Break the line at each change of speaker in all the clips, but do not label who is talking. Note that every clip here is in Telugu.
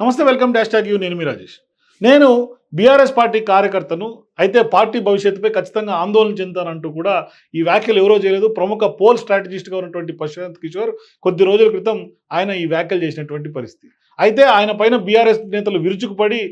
నమస్తే వెల్కమ్ డాష్ ట్యాగ్ యూ. నేను మీ రాజేష్. నేను బీఆర్ఎస్ పార్టీ కార్యకర్తను అయితే పార్టీ భవిష్యత్తుపై ఖచ్చితంగా ఆందోళన చెందుతానంటూ కూడా ఈ వ్యాఖ్యలు ఎవరో చేయలేదు. ప్రముఖ పోల్ స్ట్రాటజిస్ట్గా ఉన్నటువంటి ప్రశాంత్ కిషోర్ కొద్ది రోజుల క్రితం ఆయన ఈ వ్యాఖ్యలు చేసినటువంటి పరిస్థితి. అయితే ఆయన పైన బీఆర్ఎస్ నేతలు విరుచుకుపడి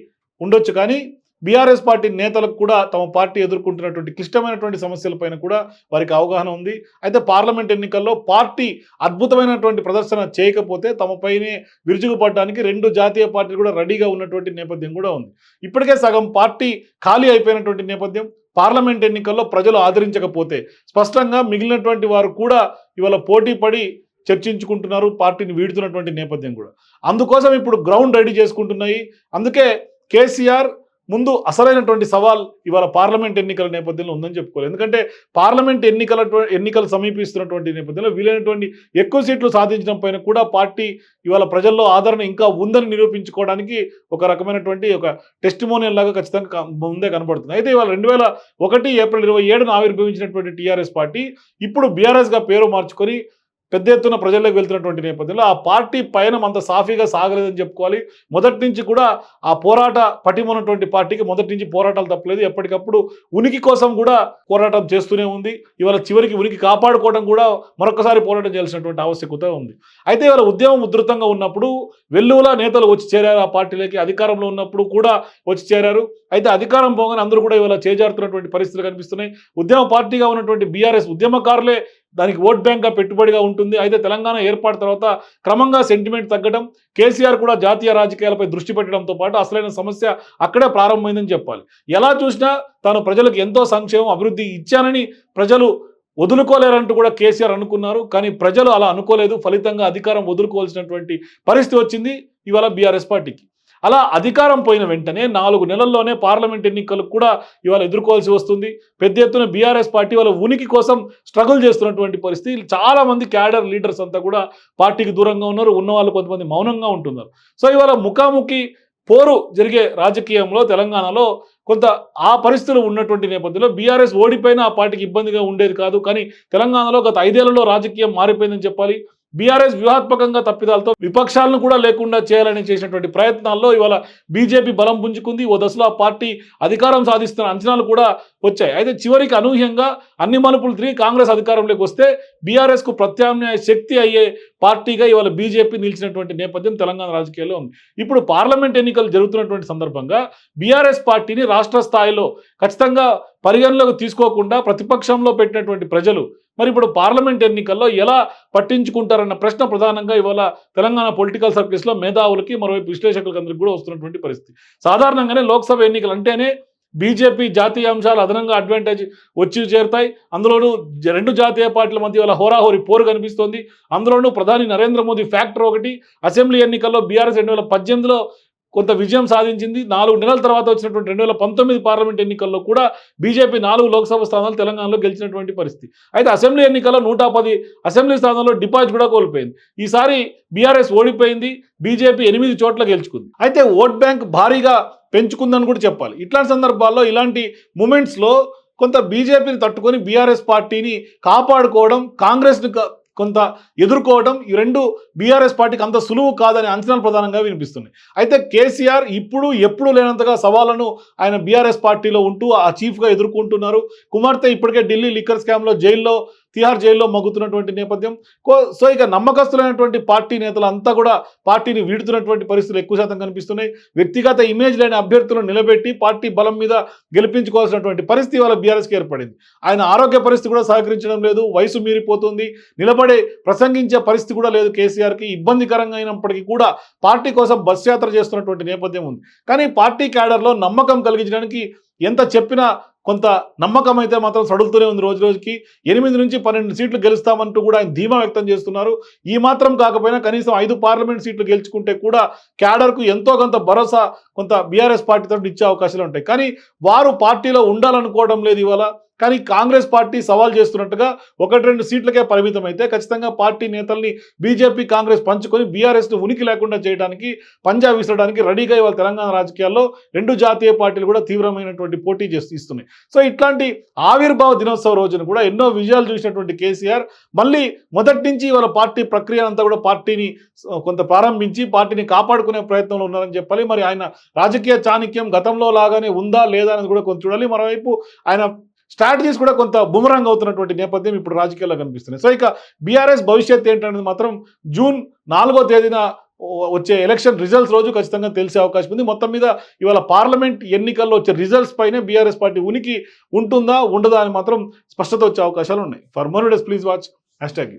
ఉండొచ్చు కానీ బీఆర్ఎస్ పార్టీ నేతలకు కూడా తమ పార్టీ ఎదుర్కొంటున్నటువంటి క్లిష్టమైనటువంటి సమస్యలపైన కూడా వారికి అవగాహన ఉంది. అయితే పార్లమెంట్ ఎన్నికల్లో పార్టీ అద్భుతమైనటువంటి ప్రదర్శన చేయకపోతే తమపైనే విరుచుకుపడడానికి రెండు జాతీయ పార్టీలు కూడా రెడీగా ఉన్నటువంటి నేపథ్యం కూడా ఉంది. ఇప్పటికే సగం పార్టీ ఖాళీ అయిపోయినటువంటి నేపథ్యం. పార్లమెంట్ ఎన్నికల్లో ప్రజలు ఆదరించకపోతే స్పష్టంగా మిగిలినటువంటి వారు కూడా ఇవాళ పోటీ పడి చర్చించుకుంటున్నారు పార్టీని వీడుతున్నటువంటి నేపథ్యం కూడా. అందుకోసం ఇప్పుడు గ్రౌండ్ రెడీ చేసుకుంటున్నాయి. అందుకే కేసీఆర్ ముందు అసలైనటువంటి సవాల్ ఇవాళ పార్లమెంట్ ఎన్నికల నేపథ్యంలో ఉందని చెప్పుకోవాలి. ఎందుకంటే పార్లమెంట్ ఎన్నికల ఎన్నికలు సమీపిస్తున్నటువంటి నేపథ్యంలో వీలైనటువంటి ఎక్కువ సీట్లు సాధించడం పైన కూడా పార్టీ ఇవాళ ప్రజల్లో ఆదరణ ఇంకా ఉందని నిరూపించుకోవడానికి ఒక రకమైనటువంటి ఒక టెస్టిమోనియల్ లాగా ఖచ్చితంగా ముందే కనబడుతుంది. అయితే ఇవాళ రెండు వేల ఒకటి ఏప్రిల్ ఇరవై ఏడున ఆవిర్భవించినటువంటి టీఆర్ఎస్ పార్టీ ఇప్పుడు బీఆర్ఎస్గా పేరు మార్చుకొని పెద్ద ఎత్తున ప్రజల్లోకి వెళ్తున్నటువంటి నేపథ్యంలో ఆ పార్టీ పయనం అంత సాఫీగా సాగలేదని చెప్పుకోవాలి. మొదటి నుంచి కూడా ఆ పోరాట పటిమన్నటువంటి పార్టీకి మొదటి నుంచి పోరాటాలు తప్పలేదు. ఎప్పటికప్పుడు ఉనికి కోసం కూడా పోరాటం చేస్తూనే ఉంది. ఇవాళ చివరికి ఉనికి కాపాడుకోవడం కూడా మరొకసారి పోరాటం చేయాల్సినటువంటి ఆవశ్యకత ఉంది. అయితే ఇవాళ ఉద్యమం ఉధృతంగా ఉన్నప్పుడు వెల్లువల నేతలు వచ్చి చేరారు ఆ పార్టీలోకి అధికారంలో ఉన్నప్పుడు కూడా వచ్చి చేరారు. అయితే అధికారం పోగానే అందరూ కూడా ఇవాళ చేజారుతున్నటువంటి పరిస్థితులు కనిపిస్తున్నాయి. ఉద్యమ పార్టీగా ఉన్నటువంటి బీఆర్ఎస్ ఉద్యమకారులే దానికి ఓట్ బ్యాంక్గా పెట్టుబడిగా ఉంటుంది. అయితే తెలంగాణ ఏర్పాటు తర్వాత క్రమంగా సెంటిమెంట్ తగ్గడం కేసీఆర్ కూడా జాతీయ రాజకీయాలపై దృష్టి పెట్టడంతో పాటు అసలైన సమస్య అక్కడే ప్రారంభమైందని చెప్పాలి. ఎలా చూసినా తాను ప్రజలకు ఎంతో సంక్షేమం అభివృద్ధి ఇచ్చానని ప్రజలు వదులుకోలేరంటూ కూడా కేసీఆర్ అనుకున్నారు. కానీ ప్రజలు అలా అనుకోలేదు. ఫలితంగా అధికారం వదులుకోవాల్సినటువంటి పరిస్థితి వచ్చింది. ఇవాళ బీఆర్ఎస్ పార్టీకి. అలా అధికారం పోయిన వెంటనే నాలుగు నెలల్లోనే పార్లమెంట్ ఎన్నికలు కూడా ఇవాళ ఎదుర్కోవాల్సి వస్తుంది. పెద్ద ఎత్తున బీఆర్ఎస్ పార్టీ వాళ్ళ ఉనికి కోసం స్ట్రగుల్ చేస్తున్నటువంటి పరిస్థితి. చాలా మంది క్యాడర్ లీడర్స్ అంతా కూడా పార్టీకి దూరంగా ఉన్నారు. ఉన్న వాళ్ళు కొంతమంది మౌనంగా ఉంటున్నారు. సో ఇవాళ ముఖాముఖి పోరు జరిగే రాజకీయంలో తెలంగాణలో కొంత ఆ పరిస్థితులు ఉన్నటువంటి నేపథ్యంలో బీఆర్ఎస్ ఓడిపోయినా ఆ పార్టీకి ఇబ్బందిగా ఉండేది కాదు. కానీ తెలంగాణలో గత ఐదేళ్ళలో రాజకీయం మారిపోయిందని చెప్పాలి. బీఆర్ఎస్ వ్యూహాత్మకంగా తప్పిదాలతో విపక్షాలను కూడా లేకుండా చేయాలని చేసినటువంటి ప్రయత్నాల్లో ఇవాళ బీజేపీ బలం పుంజుకుంది. ఓ దశలో ఆ పార్టీ అధికారం సాధిస్తున్న అంచనాలు కూడా వచ్చాయి. అయితే చివరికి అనూహ్యంగా అన్ని మలుపులు తిరిగి కాంగ్రెస్ అధికారంలోకి వస్తే బీఆర్ఎస్కు ప్రత్యామ్నాయ శక్తి అయ్యే పార్టీగా ఇవాళ బీజేపీ నిలిచినటువంటి నేపథ్యం తెలంగాణ రాజకీయాల్లో ఉంది. ఇప్పుడు పార్లమెంట్ ఎన్నికలు జరుగుతున్నటువంటి సందర్భంగా బీఆర్ఎస్ పార్టీని రాష్ట్ర స్థాయిలో ఖచ్చితంగా పరిగణలోకి తీసుకోకుండా ప్రతిపక్షంలో పెట్టినటువంటి ప్రజలు మరి ఇప్పుడు పార్లమెంట్ ఎన్నికల్లో ఎలా పట్టించుకుంటారన్న ప్రశ్న ప్రధానంగా ఇవాళ తెలంగాణ పొలిటికల్ సర్కిల్స్లో మేధావులకి మరోవైపు విశ్లేషకులకి అందరికి కూడా వస్తున్నటువంటి పరిస్థితి. సాధారణంగానే లోక్సభ ఎన్నికలు అంటేనే బీజేపీ జాతీయ అంశాలు అదనంగా అడ్వాంటేజ్ వచ్చి చేరుతాయి. అందులోనూ రెండు జాతీయ పార్టీల మధ్య వాళ్ళ హోరాహోరి పోరు కనిపిస్తోంది. అందులోనూ ప్రధాని నరేంద్ర మోదీ ఫ్యాక్టర్ ఒకటి. అసెంబ్లీ ఎన్నికల్లో బీఆర్ఎస్ రెండు వేల పద్దెనిమిదిలో కొంత విజయం సాధించింది. నాలుగు నెలల తర్వాత వచ్చినటువంటి రెండు వేల పంతొమ్మిది పార్లమెంట్ ఎన్నికల్లో కూడా బీజేపీ నాలుగు లోక్సభ స్థానాలు తెలంగాణలో గెలిచినటువంటి పరిస్థితి. అయితే అసెంబ్లీ ఎన్నికల్లో నూట పది అసెంబ్లీ స్థానాల్లో డిపాజిట్ కూడా కోల్పోయింది. ఈసారి బీఆర్ఎస్ ఓడిపోయింది. బీజేపీ ఎనిమిది చోట్ల గెలుచుకుంది. అయితే ఓట్ బ్యాంక్ భారీగా పెంచుకుందని కూడా చెప్పాలి. ఇట్లాంటి సందర్భాల్లో ఇలాంటి మూమెంట్స్లో కొంత బీజేపీని తట్టుకొని బీఆర్ఎస్ పార్టీని కాపాడుకోవడం కాంగ్రెస్ని కొంత ఎదుర్కోవడం ఈ రెండు బీఆర్ఎస్ పార్టీకి అంత సులువు కాదనే అంచనాలు ప్రధానంగా వినిపిస్తున్నాయి. అయితే కేసీఆర్ ఇప్పుడు ఎప్పుడు లేనంతగా సవాళ్ళను ఆయన బీఆర్ఎస్ పార్టీలో ఉంటూ ఆ చీఫ్గా ఎదుర్కొంటున్నారు. కుమార్తె ఇప్పటికే ఢిల్లీ లిక్కర్ స్కామ్లో జైల్లో తిహార్ జైల్లో మగ్గుతున్నటువంటి నేపథ్యం. కో- సో ఇక నమ్మకస్తులైనటువంటి పార్టీ నేతలు అంతా కూడా పార్టీని వీడుతున్నటువంటి పరిస్థితులు ఎక్కువ శాతం కనిపిస్తున్నాయి. వ్యక్తిగత ఇమేజ్ లేని అభ్యర్థులను నిలబెట్టి పార్టీ బలం మీద గెలిపించుకోవాల్సినటువంటి పరిస్థితి వాళ్ళ బీఆర్ఎస్కి ఏర్పడింది. ఆయన ఆరోగ్య పరిస్థితి కూడా సహకరించడం లేదు వయసు మీరిపోతుంది నిలబడే ప్రసంగించే పరిస్థితి కూడా లేదు కేసీఆర్కి ఇబ్బందికరంగా అయినప్పటికీ కూడా పార్టీ కోసం బస్ యాత్ర చేస్తున్నటువంటి నేపథ్యం ఉంది. కానీ పార్టీ క్యాడర్లో నమ్మకం కలిగించడానికి ఎంత చెప్పినా కొంత నమ్మకం అయితే మాత్రం సడులుతూనే ఉంది రోజు రోజుకి. ఎనిమిది నుంచి పన్నెండు సీట్లు గెలుస్తామంటూ కూడా ఆయన ధీమా వ్యక్తం చేస్తున్నారు. ఈ మాత్రం కాకపోయినా కనీసం ఐదు పార్లమెంట్ సీట్లు గెలుచుకుంటే కూడా క్యాడర్కు ఎంతో కొంత భరోసా కొంత బీఆర్ఎస్ పార్టీతో ఇచ్చే అవకాశాలు ఉంటాయి. కానీ వారు పార్టీలో ఉండాలనుకోవడం లేదు ఇవాళ. కానీ కాంగ్రెస్ పార్టీ సవాల్ చేస్తున్నట్టుగా ఒకటి రెండు సీట్లకే పరిమితం అయితే ఖచ్చితంగా పార్టీ నేతల్ని బీజేపీ కాంగ్రెస్ పంచుకొని బీఆర్ఎస్ను ఉనికి లేకుండా చేయడానికి పంజా విసరడానికి రెడీగా ఇవాళ తెలంగాణ రాజకీయాల్లో రెండు జాతీయ పార్టీలు కూడా తీవ్రమైనటువంటి పోటీ చేస్తూ ఇస్తున్నాయి. సో ఇట్లాంటి ఆవిర్భావ దినోత్సవ రోజున కూడా ఎన్నో విజయాలు చూసినటువంటి కేసీఆర్ మళ్ళీ మొదటి నుంచి వాళ్ళ పార్టీ ప్రక్రియ అంతా కూడా పార్టీని కొంత ప్రారంభించి పార్టీని కాపాడుకునే ప్రయత్నంలో ఉన్నారని చెప్పాలి. మరి ఆయన రాజకీయ చాణక్యం గతంలో లాగానే ఉందా లేదా అనేది కూడా కొంత చూడాలి. మరోవైపు ఆయన స్ట్రాటజీస్ కూడా కొంత బుమరంగ్ అవుతున్నటువంటి నేపథ్యం ఇప్పుడు రాజకీయాల్లో కనిపిస్తుంది సో ఇక బీఆర్ఎస్ భవిష్యత్ ఏంటనేది మాత్రం జూన్ నాలుగో తేదీన వచ్చే ఎలక్షన్ రిజల్ట్స్ రోజు ఖచ్చితంగా తెలిసే అవకాశం ఉంది. మొత్తం మీద ఇవాళ పార్లమెంట్ ఎన్నికల్లో వచ్చే రిజల్ట్స్ పైనే బీఆర్ఎస్ పార్టీ ఉనికి ఉంటుందా ఉండదా అని మాత్రం స్పష్టత వచ్చే అవకాశాలు ఉన్నాయి. For more days please watch hashtag